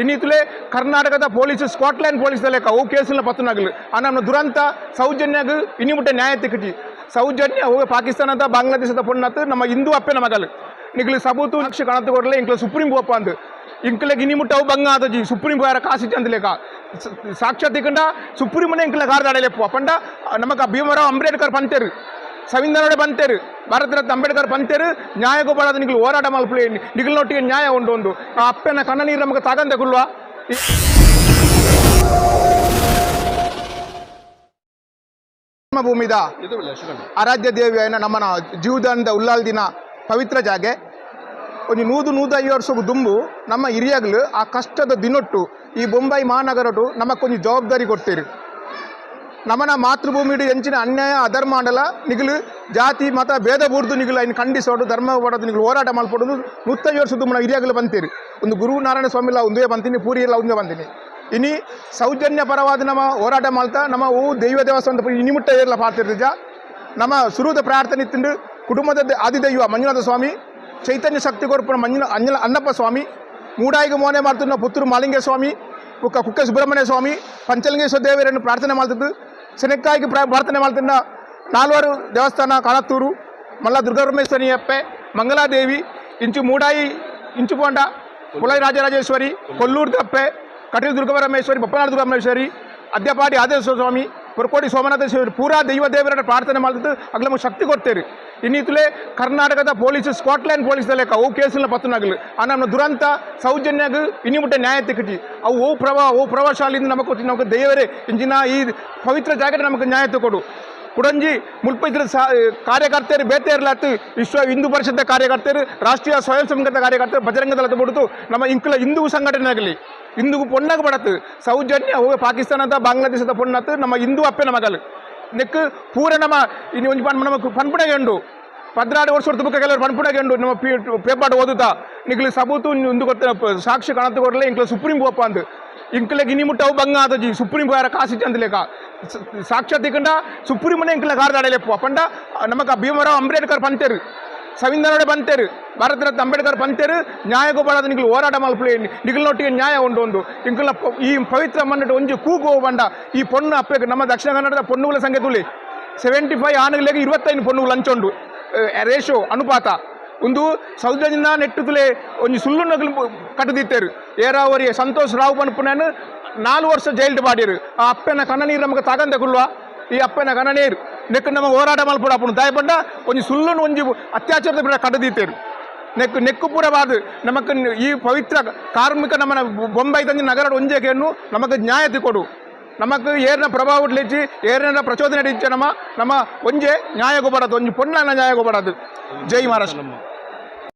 ಇನ್ನಿತಲೇ ಕರ್ನಾಟಕದ police, Scotland police ಲೆಕ್ಕ ಅವು ಕೇಸಿನ ಪತ್ತನಾಗಲಿ ನಮ್ಮ ದುರಂತ ಸೌಜನ್ಯಾಗ ಇನ್ನಿಮುಟ್ಟೆ ನ್ಯಾಯ ತಿಕ್ಕಿ ಸೌಜನ್ಯ, ಅವು ಪಾಕಿಸ್ತಾನದ, ಬಾಂಗ್ಲಾದೇಶದ ಪೊಣ್ಣತ್ತು ನಮ್ಮ ಹಿಂದೂ ಅಪ್ಪೆ ಮಗಲು ನಿಗಲಿ ಸಬೂತು ಲಕ್ಷ ಕಣತ್ತು ಕೊಡಲೆ ಇಂಕ್ಲ ಸುಪ್ರೀಂ ಕೋಪ ಅಂದು. ಇಂಕ್ಲೆಗ್ ಇನ್ನಿಮುಟ್ಟ ಅವು ಬಂಗ ಆದಜಿ, ಸುಪ್ರೀಂ ಕೋರ್ಟ್ ಕಾಸಿ ಚಂದಲೇಕ. ಸಾಕ್ಷಾತ್ ಇಕ್ಕಂಡ ಸುಪ್ರೀಂನೇ ಇಂಕ್ಲ ಗಾರ್ದಾಡಲೆಪ್ಪು ಅಪ್ಪಂಡ ನಮಗ ಭೀಮರಾವ್ ಅಂಬೇಡ್ಕರ್ ಪಂತೇರು ಸಂವಿಧಾನೋಡೆ ಬಂತೇರು. ಭಾರತ ರತ್ನ ಅಂಬೇಡ್ಕರ್ ಪಂತೇರು ನ್ಯಾಯ ಗೋಪಾಳದ ನಿಗಲು ಹೋರಾಟ ಮಲ್ಪಲಿ ನಿಗಲ್ನೊಟ್ಟಿಗೆ ನ್ಯಾಯ ಉಂಡು ಒಂದು. ಆ ಅಪ್ಪನ ಕಣ್ಣ ನೀರು ನಮಗೆ ತಾಗಂದೆ ಕುಲ್ವಾ ಭೂಮಿದ ಆರಾಧ್ಯ ದೇವಿಯ ನಮ್ಮನ ಜೀವದಾನದ ಉಲ್ಲಾಲ್ ದಿನ ಪವಿತ್ರ ಜಾಗೆ. ಒಂದು ನೂದು ನೂದು ಐವರ್ಸು ದುಂಬು. ನಮ್ಮ ಹಿರಿಯಾಗಲು ಆ ಕಷ್ಟದ ದಿನೊಟ್ಟು ಈ ಬೊಂಬೈ ಮಹಾನಗರಟು ನಮಗೊಂದು ಜವಾಬ್ದಾರಿ ಕೊಡ್ತೀರಿ. ನಮ್ಮನ ಮಾತೃಭೂಮಿಡು ಎಂಚಿನ ಅನ್ಯಾಯ, ಅಧರ್ಮ, ಅಂಡಲ, ನಿಗಲು, ಜಾತಿ, ಮತ, ಭೇದ, ಬೂರ್ದು, ನಿಗಲು ಅಯ್ನ ಖಂಡಿಸೋಡು ಧರ್ಮ ಓಡೋದು ನಿಗಲು, ಹೋರಾಟ ಮಲ್ಪಡೋದು ನೂತ್ತೈದು ವರ್ಷದ ನಮ್ಮ ಹಿರಿಯಾಗಲು ಬಂತೀರಿ. ಒಂದು ಗುರು ನಾರಾಯಣ ಸ್ವಾಮಿಲ ಒಂದೇ ಬಂತೀನಿ, ಪೂರಿ ಎಲ್ಲ ಒಂದೇ ಬಂತೀನಿ ಇನಿ ಸೌಜನ್ಯ ಪರವಾದ ನಮ್ಮ ಹೋರಾಟ ಮಾಡ್ತಾ, ನಮ್ಮ ಹೂ ದೈವ ದೇವಸ್ಥಾನದ ಏರ್ಲ ಎಲ್ಲ ಪಾತಿರ್ತಿಜ ನಮ್ಮ ಸುರುದ ಪ್ರಾರ್ಥನೆ ತಿಂದು ಕುಟುಂಬದ ಆದಿ ಆದಿದೈವ ಮಂಜುನಾಥ ಸ್ವಾಮಿ, ಚೈತನ್ಯ ಶಕ್ತಿ ಕೊರ್ಪುನ ಮಂಜುನ ಅಂಜನ ಅನ್ನಪ್ಪ ಸ್ವಾಮಿ, ಮೂಡಾಯಿಗೆ ಮೋನೆ ಮಾಡ್ತಿದ್ದ ಪುತ್ತೂರು ಮಾಲಿಂಗೇ ಸ್ವಾಮಿ, ಕುಕ್ಕ ಕುಕ್ಕೆ ಸುಬ್ರಹ್ಮಣ್ಯ ಸ್ವಾಮಿ, ಪಂಚಲಿಂಗೇಶ್ವರ ದೇವರನ್ನು ಪ್ರಾರ್ಥನೆ ಮಾಡ್ತಿದ್ದು. ಶನಕ್ಕಾಗಿ ಪ್ರಾ ಪ್ರಾರ್ಥನೆ ಮಾಡ್ತಿದ್ದ ನಾಲ್ವರು ದೇವಸ್ಥಾನ ಕಾಳತ್ತೂರು ಮಲ್ಲ ದುರ್ಗಪರಮೇಶ್ವರಿ ಅಪ್ಪೆ ಮಂಗಲಾದೇವಿ ಇಂಚು ಮೂಡಾಯಿ ಇಂಚು ಪೋಂಡ ಪುಲೈ ರಾಜರಾಜೇಶ್ವರಿ ಕೊಲ್ಲೂರು ತಪ್ಪೆ ಕಟೀಲು ದುರ್ಗಪರಮೇಶ್ವರಿ ಬಪ್ಪನಾಳ ದುರ್ಗಪರಮೇಶ್ವರಿ ಅದ್ಯಪಾಡಿ ಆದೇಶ್ವರ ಸ್ವಾಮಿ ಪುರಕೋಡಿ ಶಿವರು ಪೂರಾ ದೈವ ದೇವರ ಪ್ರಾರ್ಥನೆ ಮಾಡಿದ್ದು ಅಗ್ಲ ಶಕ್ತಿ ಕೊಡ್ತೇವೆ ಇನ್ನಿತಲೇ ಕರ್ನಾಟಕದ ಪೊಲೀಸ್ ಸ್ಕಾಟ್ಲೆಂಡ್ ಪೊಲೀಸ್ ಲೆಕ್ಕ ಅವು ಕೇಸಿನ ಪತ್ತನಾಗಲು ಆ ನಮ್ಮ ದುರಂತ ಸೌಜನ್ಯಾಗ ಇನ್ನಿಮುಟ್ಟೆ ನ್ಯಾಯ ತಿಕ್ಕಿ ಅವು ಓ ಪ್ರಭಾ, ಓ ಪ್ರಭಾವಶಾಲಿಯಿಂದ ನಮಗೆ ಕೊಟ್ಟು ನಮಗೆ ದೇವರೇ, ಇಂಜಿನ ಈ ಪವಿತ್ರ ಜಾಗಕ್ಕೆ ನಮಗೆ ನ್ಯಾಯ ಕೊಡು ಕುಡಂಜಿ ಮುಲ್ಪಿದ್ರ ಸಾ ಕಾರ್ಯಕರ್ತರು ಇರಲಾತು ವಿಶ್ವ ಹಿಂದೂ ಪರಿಷತ್ ಕಾರ್ಯಕರ್ತರು ರಾಷ್ಟ್ರೀಯ ಸ್ವಯಂ ಸಂಘದ ಕಾರ್ಯಕರ್ತರು ಬಜರಂಗ ದಳದ ನಮ್ಮ ಇಂಕುಲ ಹಿಂದೂ ಸಂಘಟನೆ ಆಗಲಿ ಹಿಂದೂ ಪೊಣ್ಣಾಗ ಬಡತ್ತು ಸೌಜನ್ಯ ಅವು ಪಾಕಿಸ್ತಾನದ, ಬಾಂಗ್ಲಾದೇಶದ ಪೊಣ್ಣತ್ತು ನಮ್ಮ ಹಿಂದೂ ಅಪ್ಪೆ ನಮಗಲ್ ನೆಕ್ ಪೂರ ನಮ್ಮ, ಇನ್ನು ಪನ್ ನಮಗೆ ಪನ್ಪುಣಗೆ ಉಂಡು. ಪದ್ರಾಡು ವರ್ಷ ಬುಕ್ಕ ಕೆಲವರು ಪನ್ಪುಣಗೆ ಉಂಡು. ನಮ್ಮ ಪೇಪರ್ ಓದುತ್ತಾ. ನಿಗಲಿ ಸಬೂತು ಒಂದು ಗೊತ್ತ ಸಾಕ್ಷಿ ಕಾಣತ್ತು ಕೊಡಲಿ, ಇಂಕ್ಲ ಸುಪ್ರೀಂ ಕೋಪ ಅಂದು. ಇನ್ನಿಮುಟ್ಟ ಅವು ಬಂಗ ಆದಜಿ ಸುಪ್ರೀಂ ಯಾರ ಕಾಸಿ ಚಂದಲೇಕ ಸಾಕ್ಷಾತ್ ಇಕ್ಕಂಡ ಸುಪ್ರೀಂನೇ ಇಂಕ್ಲ ಗಾರ್ದಾಡಲೆಪ್ಪು ಅಪ್ಪಂಡ ನಮಕ ಭೀಮರಾವ್ ಅಂಬೇಡ್ಕರ್ ಪಂತೇರು ಸಂವಿಧಾನೋಡೆ ಬಂತೇರು ಭಾರತ ರತ್ನ ಅಂಬೇಡ್ಕರ್ ಪಂತೇರು ನ್ಯಾಯ ಗೋಪಾಲದ ನಿಗ್ಲು ಹೋರಾಟ ಮಲ್ಪಲೆ ನಿಗ್ಲೊಟ್ಟಿಗೆ ನ್ಯಾಯ ಉಂಡು ಒಂದು ಇಂಕ್ಲ ಈ ಪವಿತ್ರ ಮನ್ನಟ್ಟು ಒಂಜಿ ಕೂಗೋ ಬಂಡ ಈ ಪೊಣ್ಣು ಅಪ್ಪೆಗೆ ನಮ್ಮ ದಕ್ಷಿಣ ಕನ್ನಡದ ಪೊಣ್ಣುಗಳ ಸಂಖ್ಯೆ ತುಳಿ ಸೆವೆಂಟಿ ಫೈವ್ ಆನೆಗಳಿಗೆ ಇರುವತ್ತೈದು ಪೊಣ್ಣುಗಳು ಹಂಚೊಂಡು ರೇಷೋ ಅನುಪಾತ ಒಂದು ಸೌದಿನ ನೆಟ್ಟುತ್ತಲೆ ಒಂಜಿ ಸುಳ್ಳು ನಗಲು ಕಟ್ಟದಿತ್ತರು. ಏರಾವರಿ ಸಂತೋಷ್ ರಾವ್ ಪನ್ಪುನನ್ನು ನಾಲ್ಕು ವರ್ಷ ಜೈಲ್ಡ್ ಮಾಡಿರು ಆ ಅಪ್ಪನ ಕಣ್ಣ ನೀರು ನಮಗೆ ತಗಂದೆ ಕುಲ್ವಾ ಈ ಅಪ್ಪನ ಕಣ್ಣ ನೀರು. ನೆಕ್ ನಮಗೆ ಹೋರಾಟ ಮಲ್ಪಡ ಅಪ್ಪನ ಒಂಜಿ ಸುಳ್ಳು ಒಂಜಿ ಅತ್ಯಾಚಾರದ ಬಿಡ ನೆಕ್ ನೆಕ್ಕು ಪೂರ ನಮಗೆ ನಮಕ್ ಈ ಪವಿತ್ರ ಕಾರ್ಮಿಕ ನಮ್ಮ ಬೊಂಬೈ ತಂದು ನಗರ ಒಂಜೆಕೆಯನ್ನು ನಮಗೆ ನ್ಯಾಯತೆ ಕೊಡು. ನಮಕ್ ಏರ್ನ ಪ್ರಭಾವ ಉಡ್ಲಿಚ್ಚಿ ಏರ್ನ ಪ್ರಚೋದನೆ ಇಚ್ಚ ನಮ್ಮ ನಮ್ಮ ಒಂಜೆ ನ್ಯಾಯ ಗೊಬ್ಬರದು ಒಂಜಿ ಪೊಣ್ಣ ನ್ಯಾಯ ಗೊಬ್ಬರದು ಜೈ ಮಹಾರಾಷ್ಟ್ರ